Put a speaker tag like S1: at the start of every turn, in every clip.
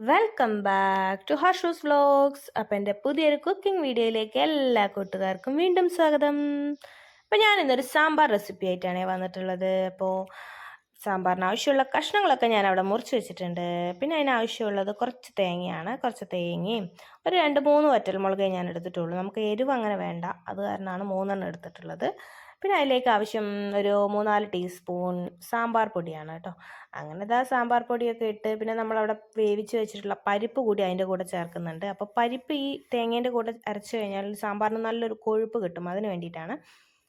S1: Welcome back to Harshu's vlogs അപ്പം എന്റെ പുതിയൊരു കുക്കിംഗ് വീഡിയോയിലേക്ക് എല്ലാ കൂട്ടുകാർക്കും വീണ്ടും സ്വാഗതം. അപ്പം ഞാൻ ഇന്നൊരു സാമ്പാർ റെസിപ്പി ആയിട്ടാണ് വന്നിട്ടുള്ളത്. അപ്പോൾ സാമ്പാറിന് ആവശ്യമുള്ള കഷ്ണങ്ങളൊക്കെ ഞാൻ അവിടെ മുറിച്ച് വെച്ചിട്ടുണ്ട്. പിന്നെ അതിന് ആവശ്യമുള്ളത് കുറച്ച് തേങ്ങയാണ്. കുറച്ച് തേങ്ങയും ഒരു രണ്ട് മൂന്ന് വറ്റൽ മുളകേ ഞാൻ എടുത്തിട്ടുള്ളൂ. നമുക്ക് എരിവ് അങ്ങനെ വേണ്ട. അത് കാരണമാണ് മൂന്നെണ്ണം എടുത്തിട്ടുള്ളത്. പിന്നെ അതിലേക്ക് ആവശ്യം ഒരു മൂന്നാൽ ടീസ്പൂൺ സാമ്പാർ പൊടിയാണ് കേട്ടോ. അങ്ങനെ ഇതാ സാമ്പാർ പൊടിയൊക്കെ ഇട്ട് പിന്നെ നമ്മളവിടെ വേവിച്ച് വെച്ചിട്ടുള്ള പരിപ്പ് കൂടി അതിന്റെ കൂടെ ചേർക്കുന്നുണ്ട്. അപ്പോൾ പരിപ്പ് ഈ തേങ്ങേന്റെ കൂടെ അരച്ച് കഴിഞ്ഞാൽ സാമ്പാറിന് നല്ലൊരു കൊഴുപ്പ് കിട്ടും. അതിന് വേണ്ടിയിട്ടാണ്.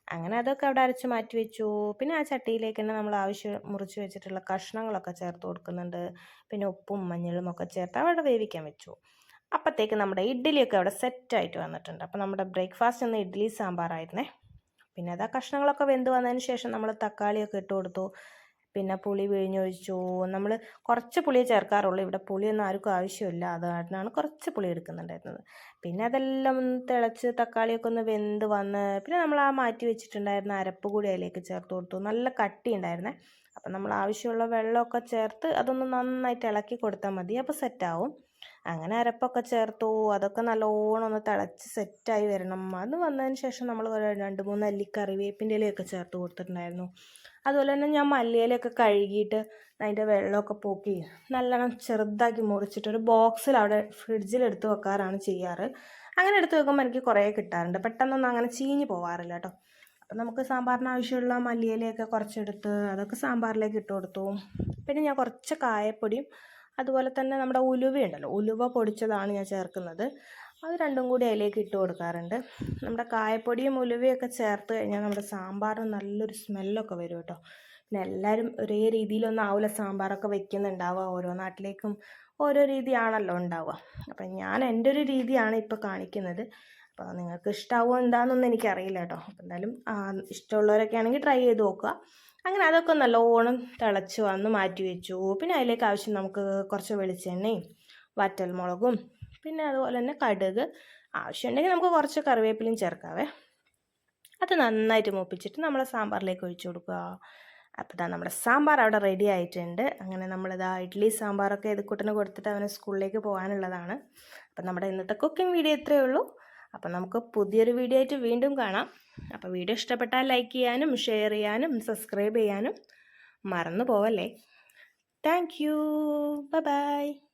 S1: അങ്ങനെ അതൊക്കെ അവിടെ അരച്ച് മാറ്റി വെച്ചു. പിന്നെ ആ ചട്ടിയിലേക്ക് തന്നെ നമ്മൾ ആവശ്യം മുറിച്ച് വെച്ചിട്ടുള്ള കഷ്ണങ്ങളൊക്കെ ചേർത്ത് കൊടുക്കുന്നുണ്ട്. പിന്നെ ഉപ്പും മഞ്ഞളും ഒക്കെ ചേർത്ത് അവിടെ വേവിക്കാൻ വെച്ചു. അപ്പോഴത്തേക്ക് നമ്മുടെ ഇഡ്ഡലിയൊക്കെ അവിടെ സെറ്റായിട്ട് വന്നിട്ടുണ്ട്. അപ്പോൾ നമ്മുടെ ബ്രേക്ക്ഫാസ്റ്റ് ഒന്ന് ഇഡ്ഡലി സാമ്പാറായിരുന്നേ. പിന്നെ അതാ കഷ്ണങ്ങളൊക്കെ വെന്ത് വന്നതിന് ശേഷം നമ്മൾ തക്കാളിയൊക്കെ ഇട്ട് കൊടുത്തു. പിന്നെ പുളി പിഴിഞ്ഞൊഴിച്ചു. നമ്മൾ കുറച്ച് പുളിയെ ചേർക്കാറുള്ളൂ. ഇവിടെ പുളിയൊന്നും ആർക്കും ആവശ്യമില്ല. അത് കാരണമാണ് കുറച്ച് പുളി എടുക്കുന്നുണ്ടായിരുന്നത്. പിന്നെ അതെല്ലാം ഒന്ന് തിളച്ച് തക്കാളിയൊക്കെ ഒന്ന് വെന്ത് വന്ന് പിന്നെ നമ്മൾ ആ മാറ്റി വെച്ചിട്ടുണ്ടായിരുന്ന അരപ്പ് കൂടി അതിലേക്ക് ചേർത്ത് കൊടുത്തു. നല്ല കട്ടി ഉണ്ടായിരുന്നേ. അപ്പം നമ്മൾ ആവശ്യമുള്ള വെള്ളമൊക്കെ ചേർത്ത് അതൊന്ന് നന്നായിട്ട് ഇളക്കി കൊടുത്താൽ മതി. അപ്പോൾ സെറ്റാവും അങ്ങനെ അരപ്പൊക്കെ ചേർത്തു. അതൊക്കെ നല്ലോണം ഒന്ന് തിളച്ച് സെറ്റായി വരണം. അത് വന്നതിന് ശേഷം നമ്മൾ രണ്ട് മൂന്ന് അല്ലി കറിവേപ്പിന്റെ ഇലയൊക്കെ ചേർത്ത് കൊടുത്തിട്ടുണ്ടായിരുന്നു. അതുപോലെ തന്നെ ഞാൻ മല്ലിയിലൊക്കെ കഴുകിയിട്ട് അതിന്റെ വെള്ളമൊക്കെ പോക്കി നല്ലോണം ചെറുതാക്കി മുറിച്ചിട്ട് ഒരു ബോക്സിൽ അവിടെ ഫ്രിഡ്ജിൽ എടുത്ത് വെക്കാറാണ് ചെയ്യാറ്. അങ്ങനെ എടുത്ത് വെക്കുമ്പോൾ എനിക്ക് കുറേ കിട്ടാറുണ്ട്. പെട്ടെന്നൊന്നും അങ്ങനെ ചീഞ്ഞ് പോവാറില്ല കേട്ടോ. അപ്പം നമുക്ക് സാമ്പാറിന് ആവശ്യമുള്ള മല്ലിയിലയൊക്കെ കുറച്ചെടുത്ത് അതൊക്കെ സാമ്പാറിലേക്ക് ഇട്ട് കൊടുത്തു. പിന്നെ ഞാൻ കുറച്ച് കായപ്പൊടിയും അതുപോലെ തന്നെ നമ്മുടെ ഉലുവയുണ്ടല്ലോ ഉലുവ പൊടിച്ചതാണ് ഞാൻ ചേർക്കുന്നത്. അത് രണ്ടും കൂടി അതിലേക്ക് ഇട്ട് കൊടുക്കാറുണ്ട്. നമ്മുടെ കായപ്പൊടിയും ഉലുവയൊക്കെ ചേർത്ത് കഴിഞ്ഞാൽ നമ്മുടെ സാമ്പാറിന് നല്ലൊരു സ്മെല്ലൊക്കെ വരും കേട്ടോ. പിന്നെ എല്ലാവരും ഒരേ രീതിയിലൊന്നും ആവില്ല സാമ്പാറൊക്കെ വെക്കുന്നുണ്ടാവുക ഓരോ നാട്ടിലേക്കും ഓരോ രീതിയാണല്ലോ ഉണ്ടാവുക. അപ്പം ഞാൻ എന്റെ ഒരു രീതിയാണ് ഇപ്പോൾ കാണിക്കുന്നത്. അപ്പോൾ നിങ്ങൾക്ക് ഇഷ്ടമാവുമോ എന്താണെന്നൊന്നും എനിക്കറിയില്ല കേട്ടോ. അപ്പം എന്തായാലും ഇഷ്ടമുള്ളവരൊക്കെ ആണെങ്കിൽ ട്രൈ ചെയ്ത് നോക്കുക. അങ്ങനെ അതൊക്കെ നല്ലോണം തിളച്ച് വന്ന് മാറ്റി വെച്ചു. പിന്നെ അതിലേക്ക് ആവശ്യം നമുക്ക് കുറച്ച് വെളിച്ചെണ്ണയും വറ്റൽമുളകും പിന്നെ അതുപോലെ തന്നെ കടുക് ആവശ്യമുണ്ടെങ്കിൽ നമുക്ക് കുറച്ച് കറിവേപ്പിലയും ചേർക്കാവേ. അത് നന്നായിട്ട് മൂപ്പിച്ചിട്ട് നമ്മൾ സാമ്പാറിലേക്ക് ഒഴിച്ചു കൊടുക്കുക. അപ്പോൾ ഇതാ നമ്മുടെ സാമ്പാർ അവിടെ റെഡി ആയിട്ടുണ്ട്. അങ്ങനെ നമ്മളിതാ ഇഡ്ഡലി സാമ്പാറൊക്കെ ഇത് കുട്ടന് കൊടുത്തിട്ട് അവന് സ്കൂളിലേക്ക് പോകാനുള്ളതാണ്. അപ്പം നമ്മുടെ ഇന്നത്തെ കുക്കിംഗ് വീഡിയോ ഇത്രയേ ഉള്ളൂ. അപ്പം നമുക്ക് പുതിയൊരു വീഡിയോ ആയിട്ട് വീണ്ടും കാണാം. അപ്പോൾ വീഡിയോ ഇഷ്ടപ്പെട്ടാൽ ലൈക്ക് ചെയ്യാനും ഷെയർ ചെയ്യാനും സബ്സ്ക്രൈബ് ചെയ്യാനും മറന്നു പോവല്ലേ. Thank you by